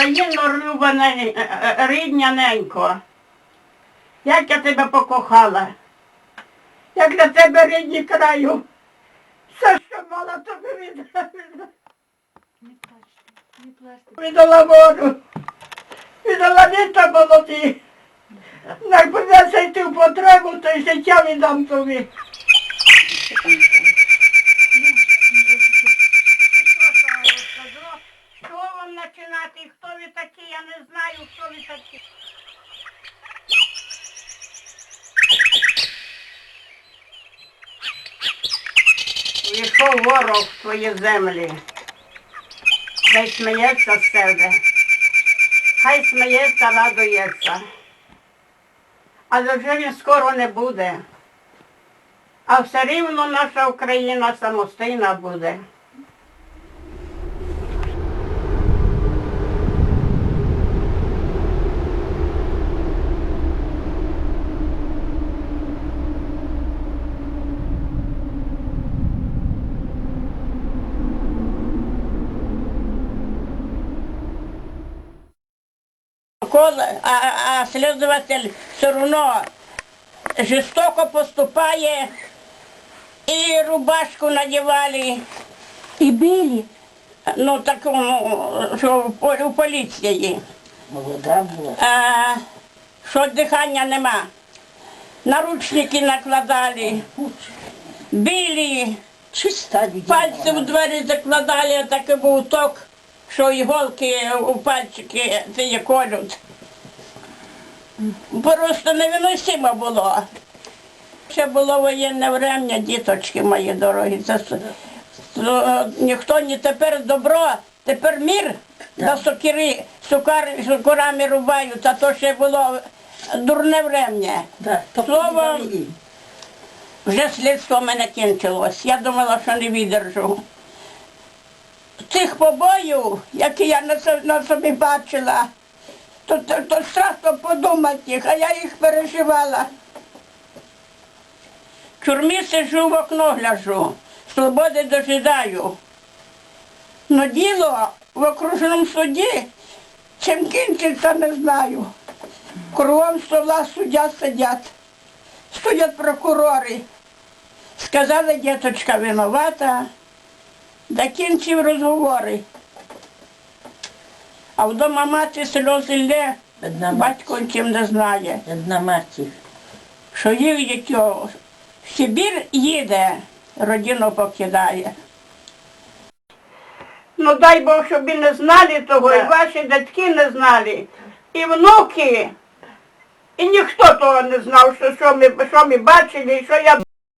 Україно, любана е, е, рідня ненько, як я тебе покохала, як для тебе рідні краю, все, що мала тобі віддала. Віддала воду, віддала літа молоді. Як придеться йти в потребу, то й життя віддам тобі. Що вам Хто ви такі? Я не знаю, хто ви такі. Війшов ворог в твої землі. Хай сміється з себе. Хай сміється, радується. Але вже він скоро не буде. А все рівно наша Україна самостійна буде. Коли, а, а слідователь все одно жорстоко поступає і рубашку надівали, І били. ну такому, що в полі- у поліції. Молода була. А, що дихання нема. Наручники накладали, били, Чиста пальці в двері закладали, а такий був ток, що іголки у пальчики ці колють. Просто невиносимо було. Ще було воєнне время, діточки мої дорогі. Це, ніхто не тепер добро, тепер мір на сокири, сукар, сукарами рубають, а то ще було дурне врем'я. Слово- Вже слідство в мене кінчилось. Я думала, що не видержу. Цих побоїв, які я на, со- на собі бачила, то, то, то страшно подумати їх, а я їх переживала. В тюрмі сижу в окно гляжу, свободи дожидаю. Но діло в окружному суді, чим кінчиться, не знаю. Кругом стола суддя сидять. Судять прокурори. Сказали, діточка винувата, закінчив розговори. А вдома мати сльози лє, батько нічим не знає, Одна матір. що їх дитё в Сибір їде, родину покидає. Ну дай Бог, щоб і не знали того, і ваші дітки не знали, і внуки. І ніхто того не знав, що, що, ми, що ми бачили, і що я